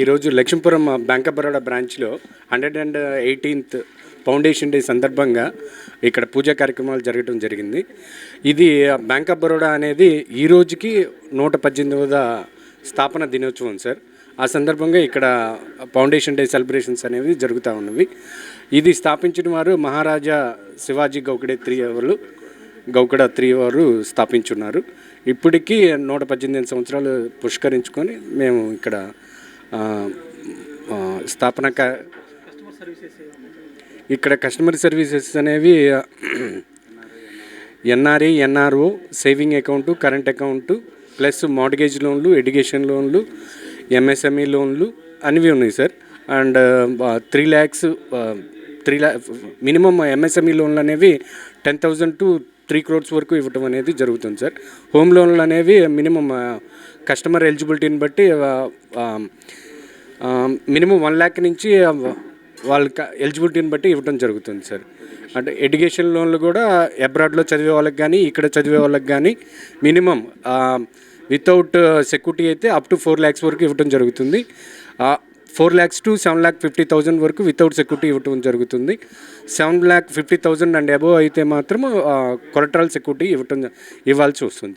ఈరోజు Lakshmipuram bank of Baroda బ్రాంచ్లో hundred and eighteenth foundation day సందర్భంగా ఇక్కడ పూజా కార్యక్రమాలు జరగడం జరిగింది. ఇది బ్యాంక్ ఆఫ్ బరోడా అనేది ఈ రోజుకి నూట పద్దెనిమిదవ స్థాపన దినోత్సవం సార్. ఆ సందర్భంగా ఇక్కడ ఫౌండేషన్ డే సెలబ్రేషన్స్ అనేవి జరుగుతూ ఉన్నవి. ఇది స్థాపించిన వారు మహారాజా శివాజీ గౌకడే త్రీ ఎవరు గౌకడ త్రీ వారు స్థాపించున్నారు. ఇప్పటికీ నూట పద్దెనిమిది సంవత్సరాలు పుష్కరించుకొని మేము ఇక్కడ స్థాపన ఇక్కడ కస్టమర్ సర్వీసెస్ అనేవి NRE NRO saving account current account plus mortgage లోన్లు ఎడ్యుకేషన్ లోన్లు ఎంఎస్ఎంఈ లోన్లు అనేవి ఉన్నాయి sir. And three lakhs three ల్యా minimum MSME లోన్లు అనేవి ten thousand to three crores వరకు ఇవ్వటం అనేది జరుగుతుంది సార్. హోమ్ లోన్లు అనేవి మినిమం కస్టమర్ ఎలిజిబిలిటీని బట్టి మినిమం వన్ ల్యాక్ నుంచి వాళ్ళకి ఎలిజిబిలిటీని బట్టి ఇవ్వడం జరుగుతుంది సార్. అంటే ఎడ్యుకేషన్ లోన్లు కూడా అబ్రాడ్లో చదివే వాళ్ళకి కానీ ఇక్కడ చదివే వాళ్ళకి కానీ మినిమం వితౌట్ సెక్యూరిటీ అయితే అప్ టు ఫోర్ ల్యాక్స్ వరకు ఇవ్వడం జరుగుతుంది. Four lakhs to seven lakh fifty thousand వరకు వితౌట్ సెక్యూరిటీ ఇవ్వడం జరుగుతుంది. Seven lakh fifty thousand and above అయితే మాత్రం కొలట్రల్ సెక్యూరిటీ ఇవ్వటం ఇవ్వాల్సి వస్తుంది.